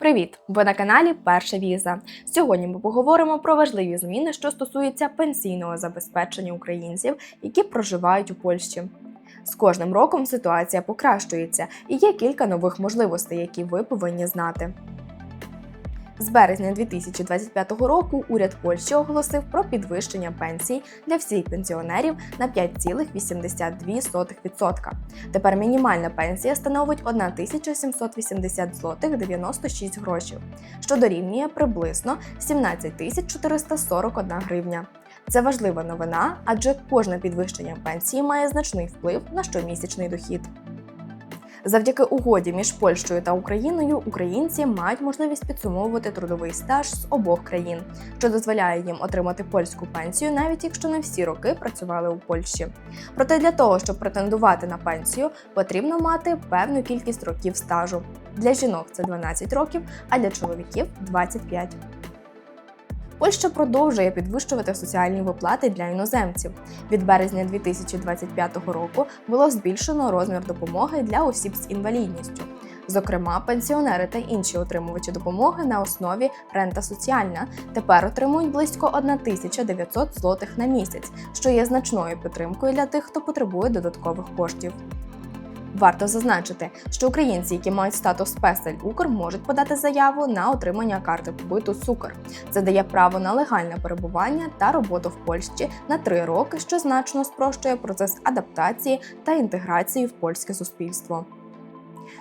Привіт! Ви на каналі Перша Віза. Сьогодні ми поговоримо про важливі зміни, що стосуються пенсійного забезпечення українців, які проживають у Польщі. З кожним роком ситуація покращується і є кілька нових можливостей, які ви повинні знати. З березня 2025 року уряд Польщі оголосив про підвищення пенсій для всіх пенсіонерів на 5,82%. Тепер мінімальна пенсія становить 1780 злотих 96 грошів, що дорівнює приблизно 17 441 гривня. Це важлива новина, адже кожне підвищення пенсії має значний вплив на щомісячний дохід. Завдяки угоді між Польщею та Україною українці мають можливість підсумовувати трудовий стаж з обох країн, що дозволяє їм отримати польську пенсію, навіть якщо не всі роки працювали у Польщі. Проте для того, щоб претендувати на пенсію, потрібно мати певну кількість років стажу. Для жінок це 12 років, а для чоловіків 25. Польща продовжує підвищувати соціальні виплати для іноземців. Від березня 2025 року було збільшено розмір допомоги для осіб з інвалідністю. Зокрема, пенсіонери та інші отримувачі допомоги на основі рента соціальна тепер отримують близько 1900 злотих на місяць, що є значною підтримкою для тих, хто потребує додаткових коштів. Варто зазначити, що українці, які мають статус Песель Укр, можуть подати заяву на отримання карти побиту Сукр. Це дає право на легальне перебування та роботу в Польщі на три роки, що значно спрощує процес адаптації та інтеграції в польське суспільство.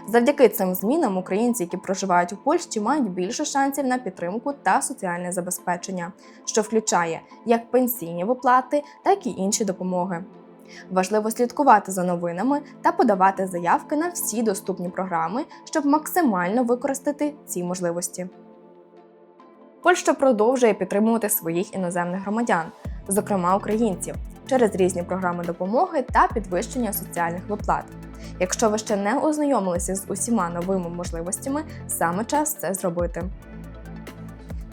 Завдяки цим змінам українці, які проживають у Польщі, мають більше шансів на підтримку та соціальне забезпечення, що включає як пенсійні виплати, так і інші допомоги. Важливо слідкувати за новинами та подавати заявки на всі доступні програми, щоб максимально використати ці можливості. Польща продовжує підтримувати своїх іноземних громадян, зокрема українців, через різні програми допомоги та підвищення соціальних виплат. Якщо ви ще не ознайомилися з усіма новими можливостями, саме час це зробити.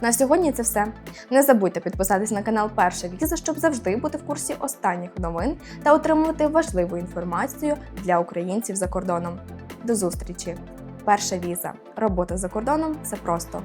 На сьогодні це все. Не забудьте підписатись на канал Перша Віза, щоб завжди бути в курсі останніх новин та отримувати важливу інформацію для українців за кордоном. До зустрічі! Перша віза. Робота за кордоном це просто.